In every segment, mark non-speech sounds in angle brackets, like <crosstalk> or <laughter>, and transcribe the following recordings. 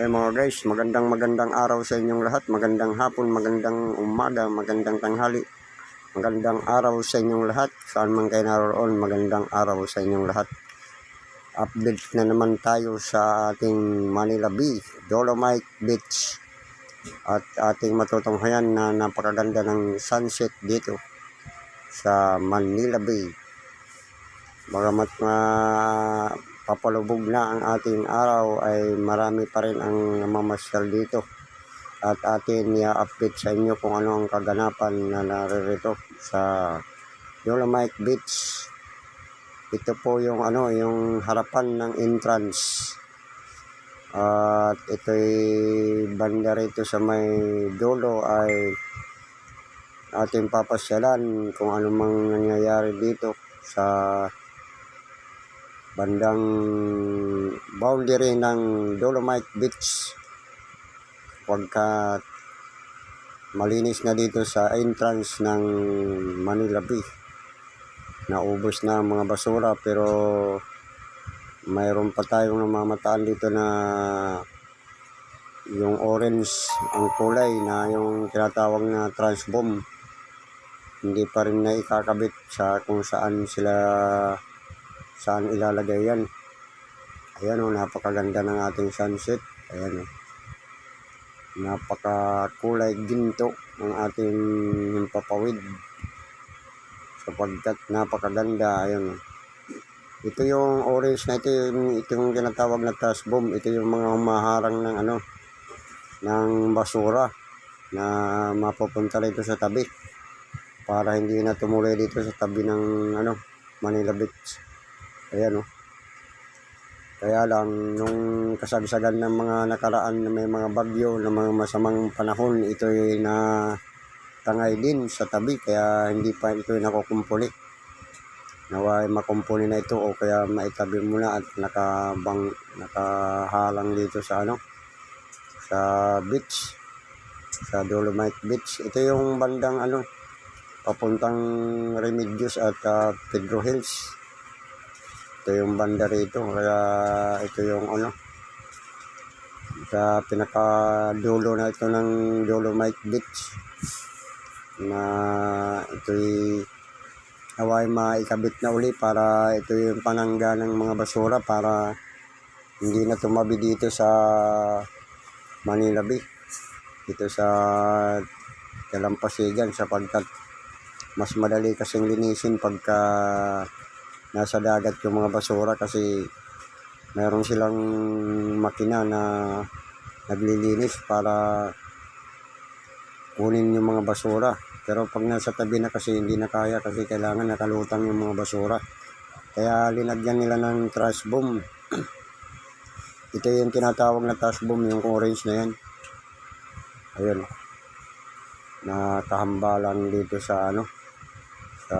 Ay mga guys, magandang magandang araw sa inyong lahat. Magandang hapon, magandang umaga, magandang tanghali. Magandang araw sa inyong lahat. Saan man kayo naroon, magandang araw sa inyong lahat. Update na naman tayo sa ating Manila Bay, Dolomite Beach. At ating matutunghayan na napakaganda ng sunset dito sa Manila Bay. Bagamat ma papalubog na ang ating araw ay marami pa rin ang namamasyal dito. At atin i-update sa inyo kung ano ang kaganapan na naririto sa Dolomite Beach. Ito po yung ano, yung harapan ng entrance. At ito'y banda rito sa may dulo ay ating papasyalan kung ano mang nangyayari dito sa bandang boundary ng Dolomite Beach. Pagka malinis na dito sa entrance ng Manila Bay. Naubos na ang mga basura pero mayroon pa tayong namamataan dito na yung orange ang kulay na yung tinatawag na trash bomb hindi pa rin na ikakabit sa kung saan sila saan ilalagay yan. Ayan o, napakaganda ng ating sunset. Ayan o. Napakakulay ginto ng ating himpapawid. Sapagkat napakaganda. Ayan o. Ito yung orange na ito, yung, ito yung tinatawag na trash bomb. Ito yung mga humaharang ng ano, ng basura na mapupunta rito sa tabi para hindi na tumuloy dito sa tabi ng ano, Manila Beach. Ayan o. Kaya lang, nung kasagsagan ng mga nakaraan na may mga bagyo, na mga masamang panahon, ito'y na tangay din sa tabi, kaya hindi pa ito'y nakukumpuli. Naway makumpuli na ito o kaya maitabi mo na at nakabang, nakahalang dito sa ano, sa beach, sa Dolomite Beach. Ito yung bandang ano, papuntang Remedios at uh, Pedro Hills ito yung banda rito kaya ito yung ano sa pinakadulo na ito ng Dolomite Beach na ito'y naway maikabit na uli para ito yung panangga ng mga basura para hindi na tumabi dito sa Manila Bay dito sa Dalampasigan sapagkat mas madali kasing linisin pagka nasa dagat yung mga basura kasi meron silang makina na naglilinis para kunin yung mga basura. Pero pag nasa tabi na kasi hindi na kaya kasi kailangan nakalutang yung mga basura. Kaya linagyan nila ng trash bomb. <clears throat> Ito yung tinatawag na trash bomb, yung orange na yan. Ayun. Nakahambalan dito sa ano, sa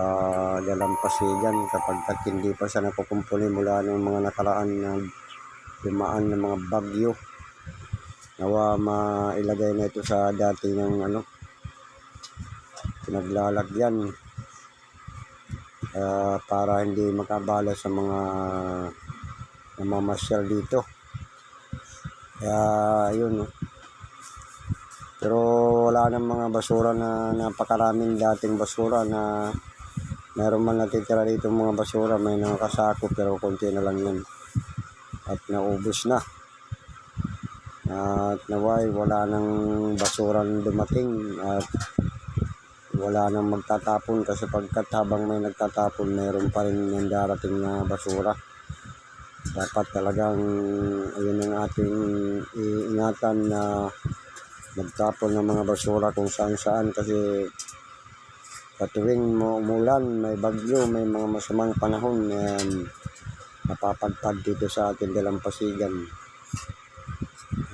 dalampasigan kapag hindi pa siya nakukumpuli mula ng mga nakaraan na dumaan ng mga bagyo. Nawa mailagay na ito sa dati ng ano pinaglalagyan. Uh, para hindi makabala sa mga namamasyal dito. Kaya yun no. Pero wala nang mga basura na napakaraming dating basura na meron man natitira dito mga basura may nakasako pero konti na lang yun. At naubos na. At naway wala nang basurang dumating at wala nang magtatapon kasi pagkat habang may nagtatapon mayroon pa rin yung darating na basura. Dapat talagang ayun ang ating iingatan na magtapon ng mga basura kung saan saan kasi sa tuwing umulan, may bagyo, may mga masamang panahon, um, napapadpad dito sa ating dalampasigan.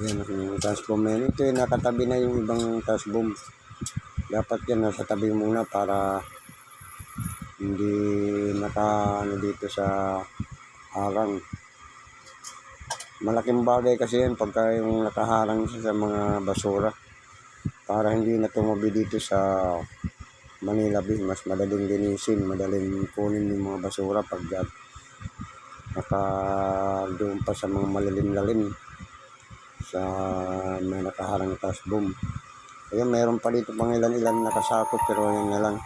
Ayan, yung bomb na yun. Ito yung nakatabi na yung ibang bomb. Dapat yan nasa tabi muna para hindi naka ano dito sa harang. Malaking bagay kasi yan pagka yung nakaharang sa mga basura para hindi na tumabi dito sa Manila Bay, mas madaling linisin, madaling kunin yung mga basura pag naka doon pa sa mga malalim-lalim sa may nakaharang tas boom. Ayun, mayroon pa dito pang ilan-ilan nakasakot pero yun na lang.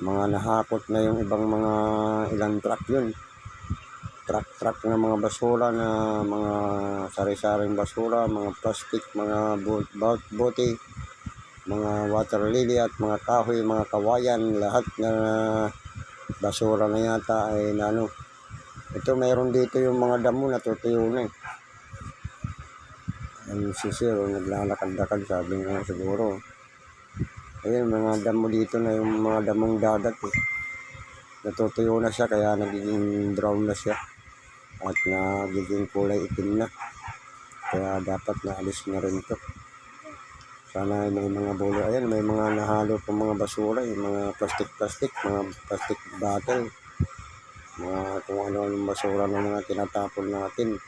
Mga nahakot na yung ibang mga ilang truck yun. Truck-truck na mga basura na mga sari-saring basura, mga plastic, mga bo- bo- bote, mga water lily at mga kahoy, mga kawayan, lahat na basura na yata ay nano. Ito mayroon dito yung mga damo natutuyo na eh. Ang si Sir, oh, naglalakad-lakad, sabi nga siguro. Ayun, mga damo dito na yung mga damong dagat eh. Natutuyo na siya, kaya nagiging brown na siya. At nagiging kulay itim na. Kaya dapat naalis na rin to. Sana ay may mga bulo. Ayan, may mga nahalo pang mga basura, yung mga plastic-plastic, mga plastic bottle. Mga kung ano yung basura ng mga tinatapon natin.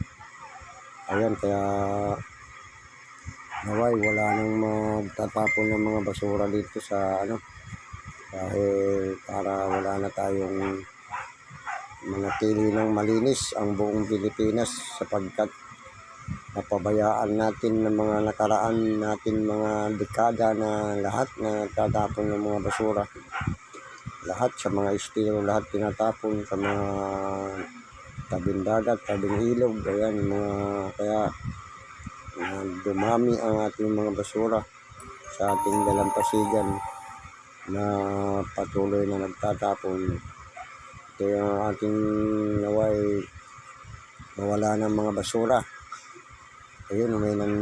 Ayan, kaya naway wala nang magtatapon ng mga basura dito sa ano dahil para wala na tayong manatili ng malinis ang buong Pilipinas sapagkat napabayaan natin ng mga nakaraan natin mga dekada na lahat na tatapon ng mga basura lahat sa mga estilo lahat tinatapon sa mga tabing dagat, tabing ilog ayan mga kaya na dumami ang ating mga basura sa ating dalampasigan na patuloy na nagtatapon. Ito yung ating naway mawala ng mga basura. Ayun, may nan,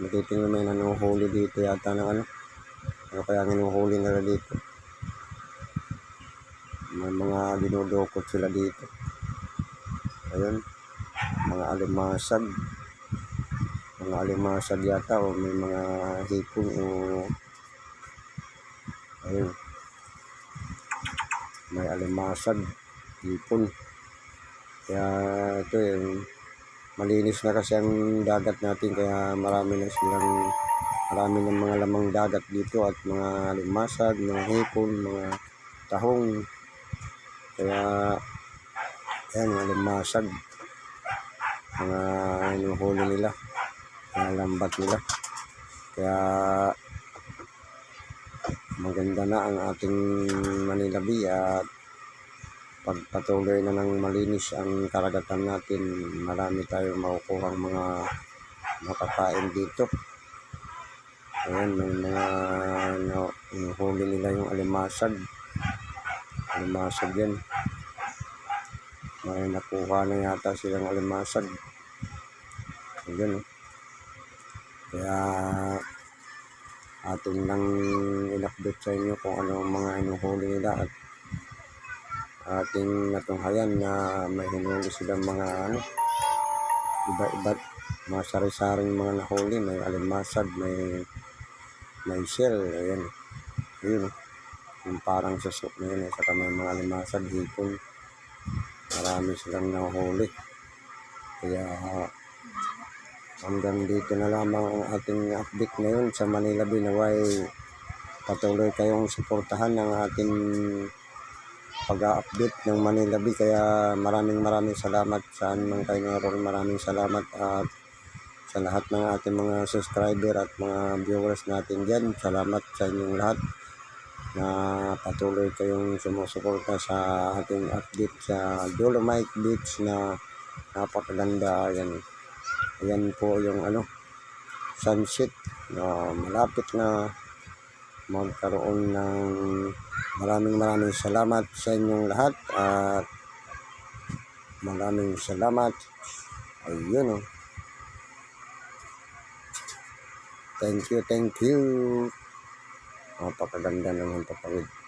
natitingnan may nanuhuli dito yata ng ano. Ano kaya ginuhuli nila dito? May mga dinudukot sila dito. Ayun, mga alimasag mga alimasag yata o may mga hipon o ayun may alimasag hipon kaya ito yung malinis na kasi ang dagat natin kaya marami na silang marami ng mga lamang dagat dito at mga alimasag, mga hipon, mga tahong kaya yan, alimasag mga inuhuli nila mga lambat nila. Kaya maganda na ang ating Manila Bay at pagpatuloy na ng malinis ang karagatan natin, marami tayong makukuha mga makakain dito. Ayan, may mga no, huli nila yung alimasag. Alimasag yan. May nakuha na yata silang alimasag. Ayan, oh. Kaya atin lang in-update sa inyo kung ano ang mga inuhuli nila at ating natunghayan na may hinuli silang mga ano iba-iba mga sari-saring mga nahuli. May alimasag may may shell ayan. Yun yung parang susok na yun eh saka may mga alimasag hipon. Marami silang nahuli. Kaya hanggang dito na lamang ang ating update ngayon sa Manila Binaway. Patuloy kayong suportahan ng ating pag-update ng Manila Bay. Kaya maraming maraming salamat saan man kayo naroon. Maraming salamat at sa lahat ng ating mga subscriber at mga viewers natin dyan. Salamat sa inyong lahat na patuloy kayong sumusuporta sa ating update sa Dolomite Beach na napakaganda. Yan. Ayan po yung ano, sunset na malapit na magkaroon ng maraming maraming salamat sa inyong lahat at maraming salamat. Ayun oh. Thank you, thank you. Napakaganda naman papawid.